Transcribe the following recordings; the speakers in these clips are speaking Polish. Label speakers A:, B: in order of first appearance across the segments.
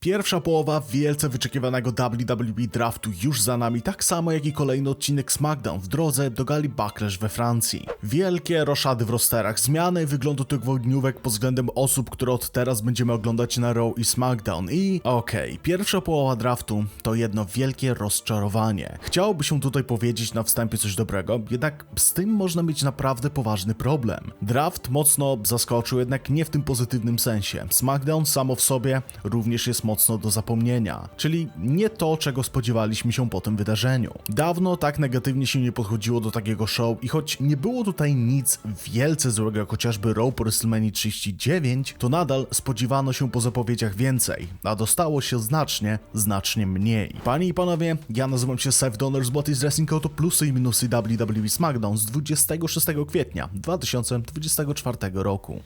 A: Pierwsza połowa wielce wyczekiwanego WWE draftu już za nami, tak samo jak i kolejny odcinek SmackDown w drodze do gali Backlash we Francji. Wielkie roszady w rosterach, zmiany wyglądu tych dniówek pod względem osób, które od teraz będziemy oglądać na Raw i SmackDown i okej, pierwsza połowa draftu to jedno wielkie rozczarowanie. Chciałoby się tutaj powiedzieć na wstępie coś dobrego, jednak z tym można mieć naprawdę poważny problem. Draft mocno zaskoczył, jednak nie w tym pozytywnym sensie. SmackDown samo w sobie również jest mocno do zapomnienia, czyli nie to, czego spodziewaliśmy się po tym wydarzeniu. Dawno tak negatywnie się nie podchodziło do takiego show i choć nie było tutaj nic wielce złego, jak chociażby Raw po WrestleMania 39, to nadal spodziewano się po zapowiedziach więcej, a dostało się znacznie, znacznie mniej. Panie i panowie, ja nazywam się Seth Donner z is Wrestling, to plusy i minusy WWE SmackDown z 26 kwietnia 2024 roku.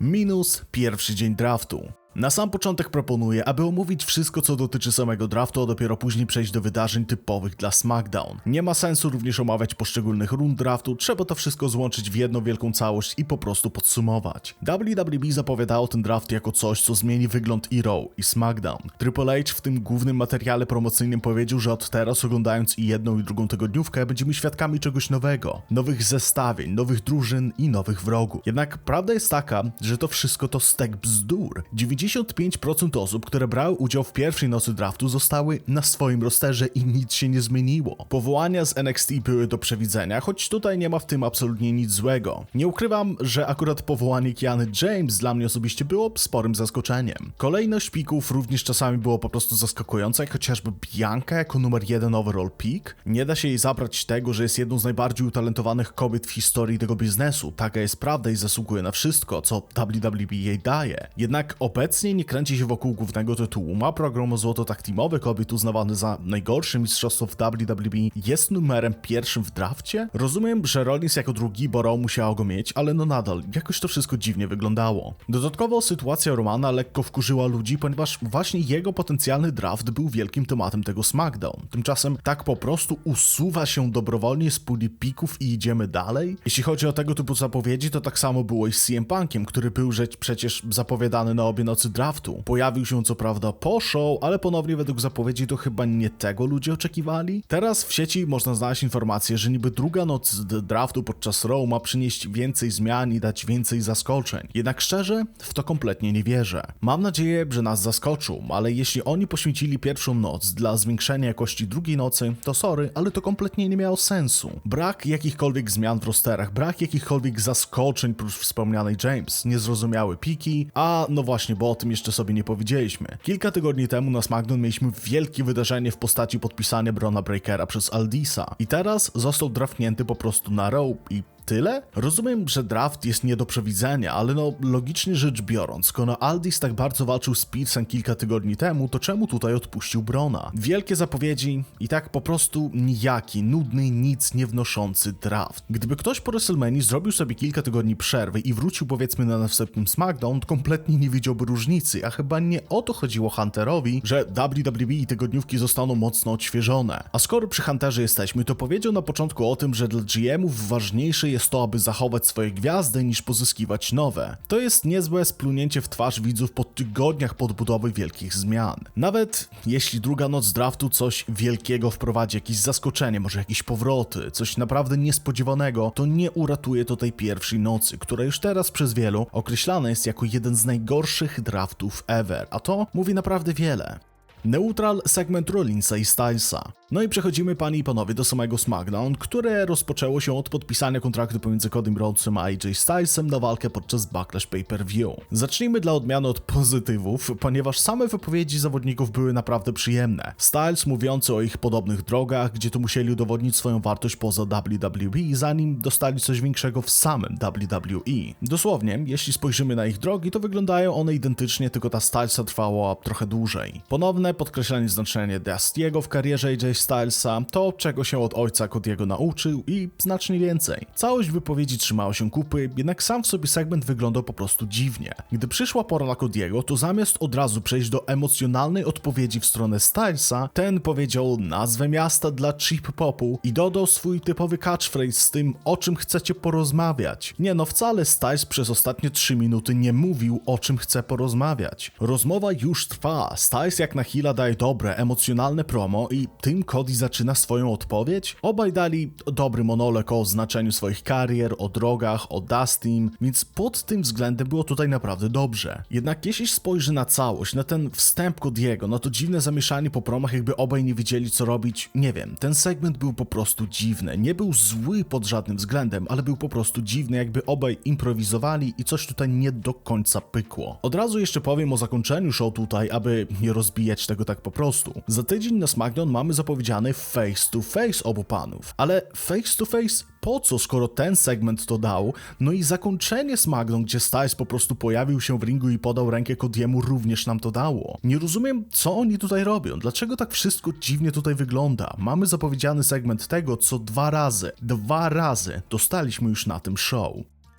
A: Minus pierwszy dzień draftu. Na sam początek proponuję, aby omówić wszystko co dotyczy samego draftu, a dopiero później przejść do wydarzeń typowych dla SmackDown. Nie ma sensu również omawiać poszczególnych rund draftu, trzeba to wszystko złączyć w jedną wielką całość i po prostu podsumować. WWE zapowiadało ten draft jako coś, co zmieni wygląd i Raw i SmackDown. Triple H w tym głównym materiale promocyjnym powiedział, że od teraz oglądając i jedną i drugą tygodniówkę będziemy świadkami czegoś nowego. Nowych zestawień, nowych drużyn i nowych wrogów. Jednak prawda jest taka, że to wszystko to stek bzdur. 95% osób, które brały udział w pierwszej nocy draftu zostały na swoim rosterze i nic się nie zmieniło. Powołania z NXT były do przewidzenia, choć tutaj nie ma w tym absolutnie nic złego. Nie ukrywam, że akurat powołanie Kiany James dla mnie osobiście było sporym zaskoczeniem. Kolejność pików również czasami było po prostu zaskakująca, jak chociażby Bianca jako numer jeden overall pick. Nie da się jej zabrać tego, że jest jedną z najbardziej utalentowanych kobiet w historii tego biznesu. Taka jest prawda i zasługuje na wszystko, co WWE jej daje. Jednak obecnie Obecnie nie kręci się wokół głównego tytułu. Ma program o złoto tak teamowy kobiet uznawany za najgorsze mistrzostwo w WWE. Jest numerem pierwszym w drafcie? Rozumiem, że Rollins jako drugi, bo Raw musiało go mieć, ale no nadal, jakoś to wszystko dziwnie wyglądało. Dodatkowo sytuacja Romana lekko wkurzyła ludzi, ponieważ właśnie jego potencjalny draft był wielkim tematem tego SmackDown. Tymczasem tak po prostu usuwa się dobrowolnie z puli pików i idziemy dalej? Jeśli chodzi o tego typu zapowiedzi, to tak samo było i z CM Punkiem, który był przecież zapowiadany na obie nocy draftu. Pojawił się co prawda po show, ale ponownie według zapowiedzi to chyba nie tego ludzie oczekiwali. Teraz w sieci można znaleźć informację, że niby druga noc draftu podczas Raw ma przynieść więcej zmian i dać więcej zaskoczeń. Jednak szczerze, w to kompletnie nie wierzę. Mam nadzieję, że nas zaskoczą, ale jeśli oni poświęcili pierwszą noc dla zwiększenia jakości drugiej nocy, to sorry, ale to kompletnie nie miało sensu. Brak jakichkolwiek zmian w rosterach, brak jakichkolwiek zaskoczeń prócz wspomnianej James, niezrozumiałe piki, a no właśnie, bo o tym jeszcze sobie nie powiedzieliśmy. Kilka tygodni temu na SmackDown mieliśmy wielkie wydarzenie w postaci podpisania Brona Breakera przez Aldisa. I teraz został draftnięty po prostu na Raw i tyle? Rozumiem, że draft jest nie do przewidzenia, ale no logicznie rzecz biorąc, skoro Aldis tak bardzo walczył z Pearsem kilka tygodni temu, to czemu tutaj odpuścił Brona? Wielkie zapowiedzi i tak po prostu nijaki, nudny, nic nie wnoszący draft. Gdyby ktoś po WrestleMania zrobił sobie kilka tygodni przerwy i wrócił powiedzmy na następnym SmackDown, kompletnie nie widziałby różnicy, a chyba nie o to chodziło Hunterowi, że WWE i tygodniówki zostaną mocno odświeżone. A skoro przy Hunterze jesteśmy, to powiedział na początku o tym, że dla GM-ów ważniejsze jest jest to, aby zachować swoje gwiazdy niż pozyskiwać nowe. To jest niezłe splunięcie w twarz widzów po tygodniach podbudowy wielkich zmian. Nawet jeśli druga noc draftu coś wielkiego wprowadzi, jakieś zaskoczenie, może jakieś powroty, coś naprawdę niespodziewanego, to nie uratuje to tej pierwszej nocy, która już teraz przez wielu określana jest jako jeden z najgorszych draftów ever, a to mówi naprawdę wiele. Neutral segment Rollinsa i Stylesa. No i przechodzimy, panie i panowie, do samego SmackDown, które rozpoczęło się od podpisania kontraktu pomiędzy Codym Rhodesem a AJ Stylesem na walkę podczas Backlash Pay-Per-View. Zacznijmy dla odmiany od pozytywów, ponieważ same wypowiedzi zawodników były naprawdę przyjemne. Styles mówiący o ich podobnych drogach, gdzie to musieli udowodnić swoją wartość poza WWE, zanim dostali coś większego w samym WWE. Dosłownie, jeśli spojrzymy na ich drogi, to wyglądają one identycznie, tylko ta Stylesa trwała trochę dłużej. Ponowne Kolejne podkreślenie znaczenia Dustiego w karierze AJ Stylesa, to czego się od ojca Cody'ego nauczył i znacznie więcej. Całość wypowiedzi trzymała się kupy, jednak sam w sobie segment wyglądał po prostu dziwnie. Gdy przyszła pora na Cody'ego, to zamiast od razu przejść do emocjonalnej odpowiedzi w stronę Stylesa, ten powiedział nazwę miasta dla cheap popu i dodał swój typowy catchphrase z tym, o czym chcecie porozmawiać. Nie no, wcale Styles przez ostatnie 3 minuty nie mówił, o czym chce porozmawiać. Rozmowa już trwa, Styles jak na chwila daje dobre, emocjonalne promo i tym Cody zaczyna swoją odpowiedź? Obaj dali dobry monolog o znaczeniu swoich karier, o drogach, o Dustin, więc pod tym względem było tutaj naprawdę dobrze. Jednak jeśli spojrzy na całość, na ten wstęp Cody'ego, na to dziwne zamieszanie po promach, jakby obaj nie wiedzieli co robić, nie wiem, ten segment był po prostu dziwny. Nie był zły pod żadnym względem, ale był po prostu dziwny, jakby obaj improwizowali i coś tutaj nie do końca pykło. Od razu jeszcze powiem o zakończeniu show tutaj, aby nie rozbijać tego tak po prostu. Za tydzień na SmackDown mamy zapowiedziany face to face obu panów, ale face to face po co, skoro ten segment to dał? No i zakończenie SmackDown, gdzie Styles po prostu pojawił się w ringu i podał rękę Cody'emu również nam to dało. Nie rozumiem, co oni tutaj robią, dlaczego tak wszystko dziwnie tutaj wygląda. Mamy zapowiedziany segment tego, co dwa razy, dwa razy dostaliśmy już na tym show.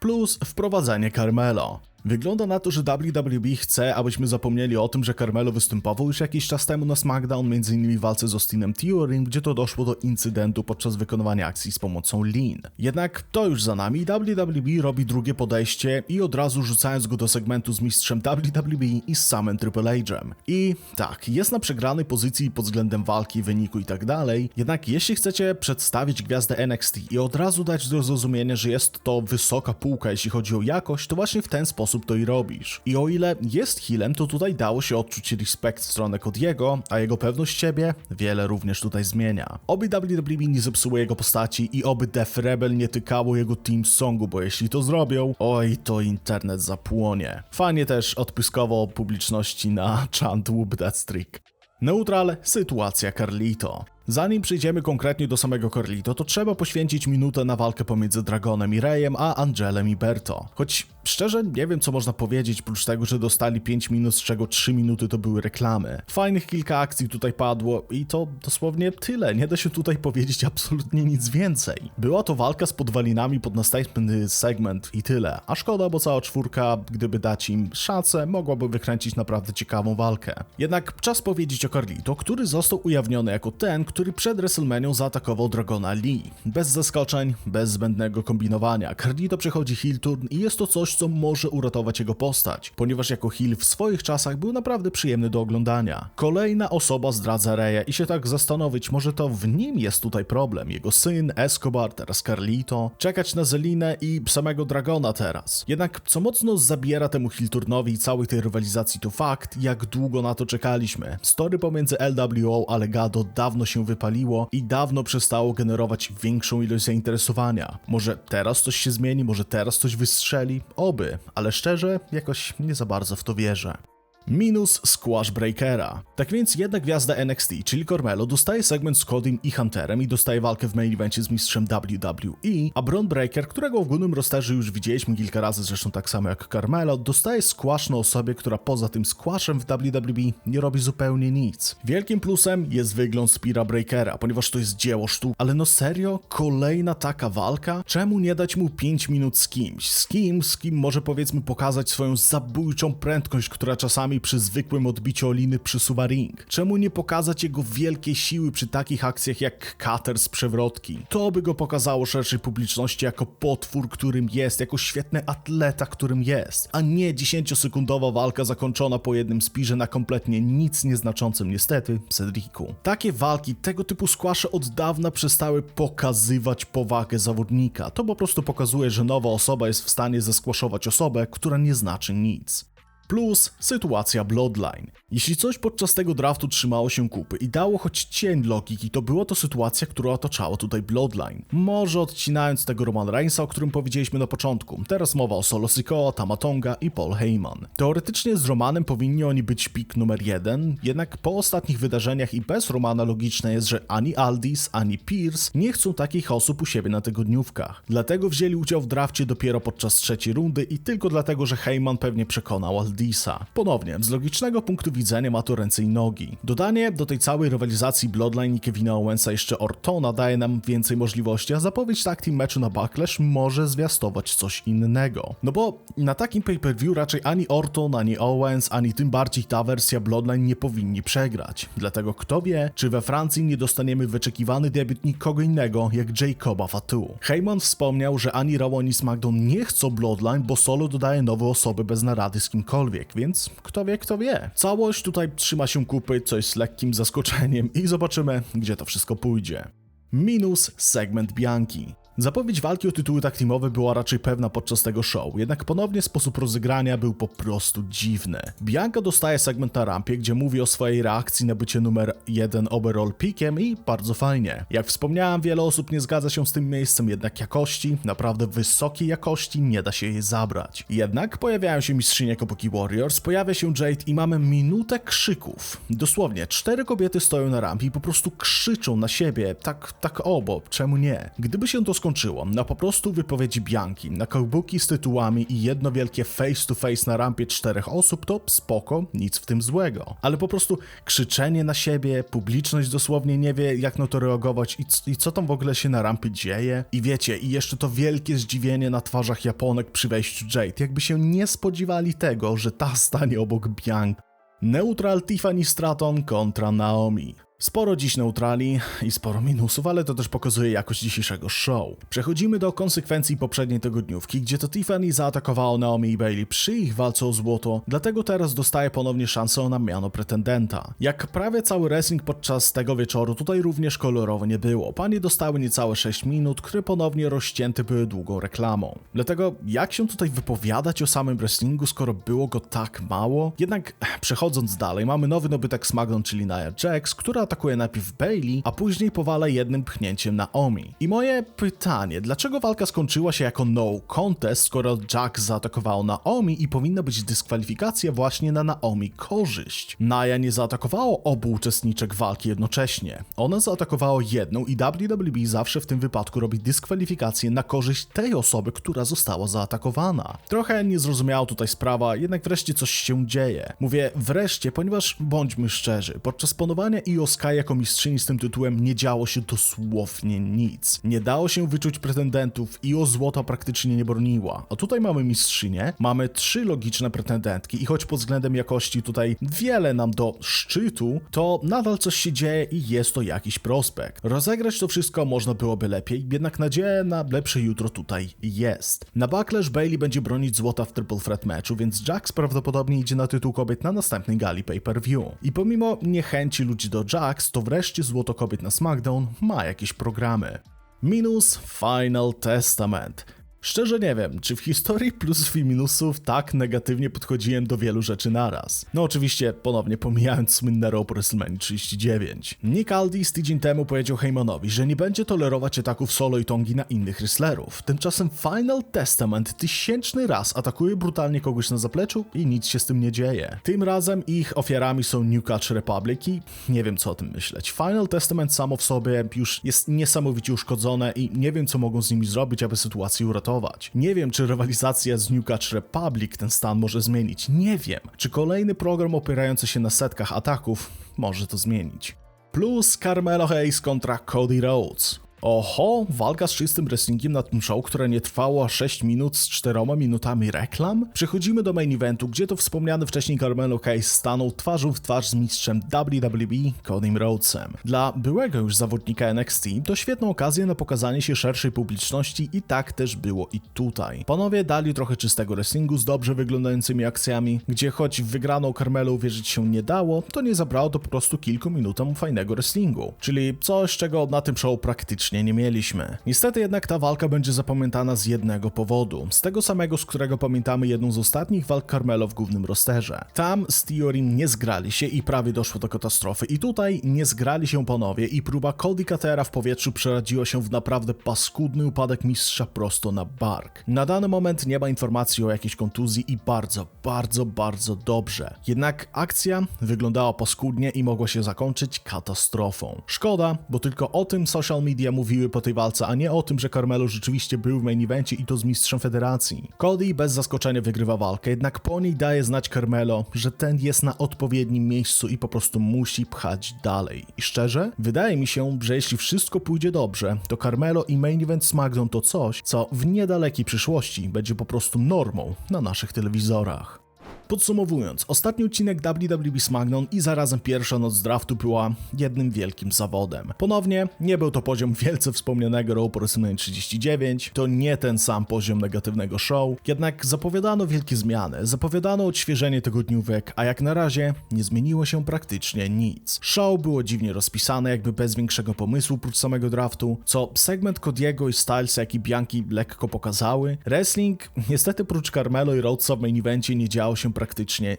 A: Plus wprowadzenie Carmelo. Wygląda na to, że WWE chce, abyśmy zapomnieli o tym, że Carmelo występował już jakiś czas temu na SmackDown, m.in. w walce z Austinem Theory, gdzie to doszło do incydentu podczas wykonywania akcji z pomocą Lean. Jednak to już za nami, WWE robi drugie podejście i od razu rzucając go do segmentu z mistrzem WWE i z samym Triple H'em. I tak, jest na przegranej pozycji pod względem walki, wyniku i tak dalej, jednak jeśli chcecie przedstawić gwiazdę NXT i od razu dać do zrozumienia, że jest to wysoka półka, jeśli chodzi o jakość, to właśnie w ten sposób sposób to i robisz. I o ile jest healem, to tutaj dało się odczuć respekt w stronę Cody'ego, a jego pewność siebie wiele również tutaj zmienia. Oby WWE nie zepsuło jego postaci i oby Def Rebel nie tykało jego team songu, bo jeśli to zrobią, oj, to internet zapłonie. Fajnie też odpyskowo publiczności na chant Whoop That Streak. Neutral, sytuacja Carlito. Zanim przejdziemy konkretnie do samego Carlito, to trzeba poświęcić minutę na walkę pomiędzy Dragonem i Reyem, a Angelem i Berto. Choć szczerze nie wiem co można powiedzieć, prócz tego, że dostali 5 minut, z czego 3 minuty to były reklamy. Fajnych kilka akcji tutaj padło i to dosłownie tyle, nie da się tutaj powiedzieć absolutnie nic więcej. Była to walka z podwalinami pod następny segment i tyle, a szkoda, bo cała czwórka, gdyby dać im szansę, mogłaby wykręcić naprawdę ciekawą walkę. Jednak czas powiedzieć o Carlito, który został ujawniony jako ten, który przed WrestleMania zaatakował Dragona Lee. Bez zaskoczeń, bez zbędnego kombinowania. Carlito przechodzi heel turn i jest to coś, co może uratować jego postać, ponieważ jako heel w swoich czasach był naprawdę przyjemny do oglądania. Kolejna osoba zdradza Reya i się tak zastanowić, może to w nim jest tutaj problem. Jego syn, Escobar, teraz Carlito, czekać na Zelinę i samego Dragona teraz. Jednak co mocno zabiera temu heel turnowi i całej tej rywalizacji to fakt, jak długo na to czekaliśmy. Story pomiędzy LWO a Legado dawno się wypaliło i dawno przestało generować większą ilość zainteresowania. Może teraz coś się zmieni, może teraz coś wystrzeli? Oby, ale szczerze, jakoś nie za bardzo w to wierzę. Minus Squash Breakera. Tak więc jedna gwiazda NXT, czyli Carmelo, dostaje segment z Codym i Hunterem i dostaje walkę w main evencie z mistrzem WWE, a Braun Breaker, którego w głównym rosterze już widzieliśmy kilka razy, zresztą tak samo jak Carmelo, dostaje squash na osobie, która poza tym squashem w WWE nie robi zupełnie nic. Wielkim plusem jest wygląd Spira Breakera, ponieważ to jest dzieło sztuk, ale no serio? Kolejna taka walka? Czemu nie dać mu 5 minut z kimś? Z kim, z kim może powiedzmy pokazać swoją zabójczą prędkość, która czasami przy zwykłym odbiciu oliny przysuwa ring? Czemu nie pokazać jego wielkiej siły przy takich akcjach jak cutter z przewrotki? To by go pokazało szerszej publiczności jako potwór, którym jest, jako świetny atleta, którym jest, a nie 10-sekundowa walka zakończona po jednym spirze na kompletnie nic nieznaczącym niestety Cedricu. Takie walki, tego typu squasze od dawna przestały pokazywać powagę zawodnika. To po prostu pokazuje, że nowa osoba jest w stanie zesquashować osobę, która nie znaczy nic. Plus sytuacja Bloodline. Jeśli coś podczas tego draftu trzymało się kupy i dało choć cień logiki, to była to sytuacja, która otaczała tutaj Bloodline. Może odcinając tego Roman Reignsa, o którym powiedzieliśmy na początku. Teraz mowa o Solo Sikoa, Tamatonga i Paul Heyman. Teoretycznie z Romanem powinni oni być pik numer jeden, jednak po ostatnich wydarzeniach i bez Romana logiczne jest, że ani Aldis, ani Pierce nie chcą takich osób u siebie na tygodniówkach. Dlatego wzięli udział w drafcie dopiero podczas trzeciej rundy i tylko dlatego, że Heyman pewnie przekonał Aldisa Aldisa. Ponownie, z logicznego punktu widzenia ma to ręce i nogi. Dodanie do tej całej rywalizacji Bloodline i Kevina Owensa jeszcze Ortona daje nam więcej możliwości, a zapowiedź tak team meczu na Backlash może zwiastować coś innego. No bo na takim pay-per-view raczej ani Orton, ani Owens, ani tym bardziej ta wersja Bloodline nie powinni przegrać. Dlatego kto wie, czy we Francji nie dostaniemy wyczekiwany debiut nikogo innego jak Jacoba Fatu. Heyman wspomniał, że ani Raw ani SmackDown nie chcą Bloodline, bo solo dodaje nowe osoby bez narady z kimkolwiek, więc kto wie, kto wie. Całość tutaj trzyma się kupy, co jest lekkim zaskoczeniem i zobaczymy, gdzie to wszystko pójdzie. Minus segment Bianki. Zapowiedź walki o tytuły tak teamowe była raczej pewna podczas tego show, jednak ponownie sposób rozegrania był po prostu dziwny. Bianca dostaje segment na rampie, gdzie mówi o swojej reakcji na bycie numer 1 overall pickiem i bardzo fajnie. Jak wspomniałem, wiele osób nie zgadza się z tym miejscem, jednak jakości, naprawdę wysokiej jakości, nie da się jej zabrać. Jednak pojawiają się mistrzynie Kabuki Warriors, pojawia się Jade i mamy minutę krzyków. Dosłownie, cztery kobiety stoją na rampie i po prostu krzyczą na siebie, tak, tak obo, czemu nie? Gdyby się to skończyło na po prostu wypowiedzi Bianki, na kabuki z tytułami i jedno wielkie face to face na rampie czterech osób, to spoko, nic w tym złego. Ale po prostu krzyczenie na siebie, publiczność dosłownie nie wie jak na to reagować i, i co tam w ogóle się na rampie dzieje. I wiecie, i jeszcze to wielkie zdziwienie na twarzach Japonek przy wejściu Jade, jakby się nie spodziewali tego, że ta stanie obok Bianki. Neutral Tiffany Stratton kontra Naomi. Sporo dziś neutrali i sporo minusów, ale to też pokazuje jakość dzisiejszego show. Przechodzimy do konsekwencji poprzedniej tygodniówki, gdzie to Tiffany zaatakowało Naomi i Bailey przy ich walce o złoto, dlatego teraz dostaje ponownie szansę na miano pretendenta. Jak prawie cały wrestling podczas tego wieczoru, tutaj również kolorowo nie było. Panie dostały niecałe 6 minut, które ponownie rozcięte były długą reklamą. Dlatego jak się tutaj wypowiadać o samym wrestlingu, skoro było go tak mało? Jednak przechodząc dalej, mamy nowy nobytek SmackDown, czyli Nia Jax, która atakuje najpierw Bailey, a później powala jednym pchnięciem Naomi. I moje pytanie, dlaczego walka skończyła się jako no contest, skoro Jax zaatakował Naomi i powinna być dyskwalifikacja właśnie na Naomi korzyść? Nia nie zaatakowało obu uczestniczek walki jednocześnie. Ona zaatakowała jedną i WWE zawsze w tym wypadku robi dyskwalifikację na korzyść tej osoby, która została zaatakowana. Trochę niezrozumiała tutaj sprawa, jednak wreszcie coś się dzieje. Mówię wreszcie, ponieważ bądźmy szczerzy, podczas panowania Io Sky jako mistrzyni z tym tytułem nie działo się dosłownie nic. Nie dało się wyczuć pretendentów, Io złota praktycznie nie broniła. A tutaj mamy mistrzynię, mamy trzy logiczne pretendentki i choć pod względem jakości tutaj wiele nam do szczytu, to nadal coś się dzieje i jest to jakiś prospekt. Rozegrać to wszystko można byłoby lepiej, jednak nadzieja na lepsze jutro tutaj jest. Na Backlash Bailey będzie bronić złota w Triple Threat meczu, więc Jax prawdopodobnie idzie na tytuł kobiet na następnej gali pay-per-view. I pomimo niechęci ludzi do Jax, to wreszcie złoto kobiet na SmackDown ma jakieś programy. Minus Final Testament. Szczerze nie wiem, czy w historii plusów i minusów tak negatywnie podchodziłem do wielu rzeczy naraz. No oczywiście, ponownie pomijając słynne po WrestleMania 39. Nick Aldis tydzień temu powiedział Heymanowi, że nie będzie tolerować ataków solo i tongi na innych wrestlerów. Tymczasem Final Testament tysięczny raz atakuje brutalnie kogoś na zapleczu i nic się z tym nie dzieje. Tym razem ich ofiarami są New Catch Republic i nie wiem co o tym myśleć. Final Testament samo w sobie już jest niesamowicie uszkodzone i nie wiem co mogą z nimi zrobić, aby sytuację uratować. Nie wiem, czy rywalizacja z New Catch Republic ten stan może zmienić. Nie wiem, czy kolejny program opierający się na setkach ataków może to zmienić. Plus Carmelo Hayes kontra Cody Rhodes. Oho, walka z czystym wrestlingiem na tym show, które nie trwało 6 minut z 4 minutami reklam? Przechodzimy do main eventu, gdzie to wspomniany wcześniej Carmelo Hayes stanął twarzą w twarz z mistrzem WWE Codym Rhodesem. Dla byłego już zawodnika NXT to świetna okazja na pokazanie się szerszej publiczności i tak też było i tutaj. Panowie dali trochę czystego wrestlingu z dobrze wyglądającymi akcjami, gdzie choć w wygraną Carmelo uwierzyć się nie dało, to nie zabrało to po prostu kilku minutom fajnego wrestlingu. Czyli coś, czego na tym show praktycznie nie mieliśmy. Niestety jednak ta walka będzie zapamiętana z jednego powodu. Z tego samego, z którego pamiętamy jedną z ostatnich walk Carmelo w głównym rosterze. Tam z Theorim nie zgrali się i prawie doszło do katastrofy. I tutaj nie zgrali się panowie i próba Cody Catera w powietrzu przeradziła się w naprawdę paskudny upadek mistrza prosto na bark. Na dany moment nie ma informacji o jakiejś kontuzji i bardzo, bardzo, bardzo dobrze. Jednak akcja wyglądała paskudnie i mogła się zakończyć katastrofą. Szkoda, bo tylko o tym social media mówią mówiły po tej walce, a nie o tym, że Carmelo rzeczywiście był w main evencie i to z mistrzem federacji. Cody bez zaskoczenia wygrywa walkę, jednak po niej daje znać Carmelo, że ten jest na odpowiednim miejscu i po prostu musi pchać dalej. I szczerze, wydaje mi się, że jeśli wszystko pójdzie dobrze, to Carmelo i main event SmackDown to coś, co w niedalekiej przyszłości będzie po prostu normą na naszych telewizorach. Podsumowując, ostatni odcinek WWE SmackDown i zarazem pierwsza noc draftu była jednym wielkim zawodem. Ponownie, nie był to poziom wielce wspomnianego Raw WrestleMania 39, to nie ten sam poziom negatywnego show, jednak zapowiadano wielkie zmiany, zapowiadano odświeżenie tygodniówek, a jak na razie nie zmieniło się praktycznie nic. Show było dziwnie rozpisane, jakby bez większego pomysłu prócz samego draftu, co segment Cody'ego i Stylesa, jak i Bianki lekko pokazały. Wrestling, niestety prócz Carmelo i Rhodesa w main evencie nie działo się praktycznie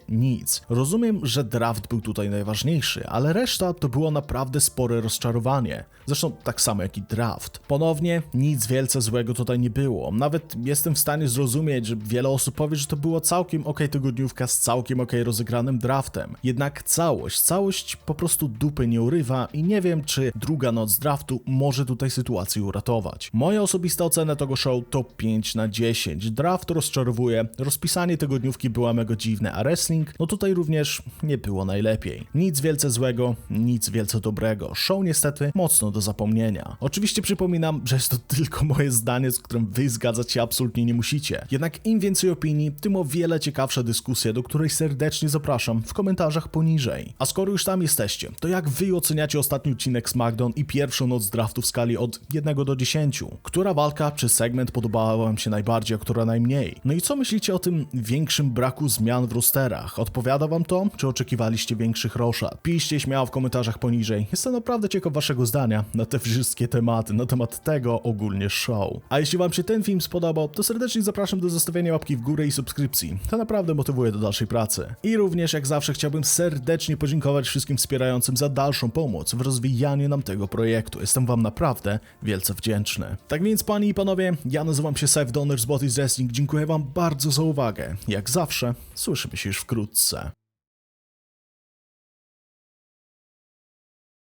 A: nic. Rozumiem, że draft był tutaj najważniejszy, ale reszta to było naprawdę spore rozczarowanie. Zresztą tak samo jak i draft. Ponownie nic wielce złego tutaj nie było. Nawet jestem w stanie zrozumieć, że wiele osób powie, że to było całkiem ok tygodniówka z całkiem ok rozegranym draftem. Jednak całość, całość po prostu dupy nie urywa i nie wiem, czy druga noc draftu może tutaj sytuację uratować. Moja osobista ocena tego show to 5 na 10. Draft rozczarowuje, rozpisanie tygodniówki było mega dziwne, a wrestling, no tutaj również nie było najlepiej. Nic wielce złego, nic wielce dobrego. Show niestety mocno do zapomnienia. Oczywiście przypominam, że jest to tylko moje zdanie, z którym wy zgadzać się absolutnie nie musicie. Jednak im więcej opinii, tym o wiele ciekawsza dyskusja, do której serdecznie zapraszam w komentarzach poniżej. A skoro już tam jesteście, to jak wy oceniacie ostatni odcinek SmackDown i pierwszą noc draftu w skali od 1 do 10? Która walka czy segment podobała wam się najbardziej, a która najmniej? No i co myślicie o tym większym braku zmian w rosterach? Odpowiada wam to, czy oczekiwaliście większych roszad? Piszcie śmiało w komentarzach poniżej. Jestem naprawdę ciekaw waszego zdania na te wszystkie tematy, na temat tego ogólnie show. A jeśli wam się ten film spodobał, to serdecznie zapraszam do zostawienia łapki w górę i subskrypcji. To naprawdę motywuje do dalszej pracy. I również jak zawsze chciałbym serdecznie podziękować wszystkim wspierającym za dalszą pomoc w rozwijaniu nam tego projektu. Jestem wam naprawdę wielce wdzięczny. Tak więc panie i panowie, ja nazywam się Seth Donner z Botis Wrestling. Dziękuję wam bardzo za uwagę. Jak zawsze, słyszymy się już wkrótce.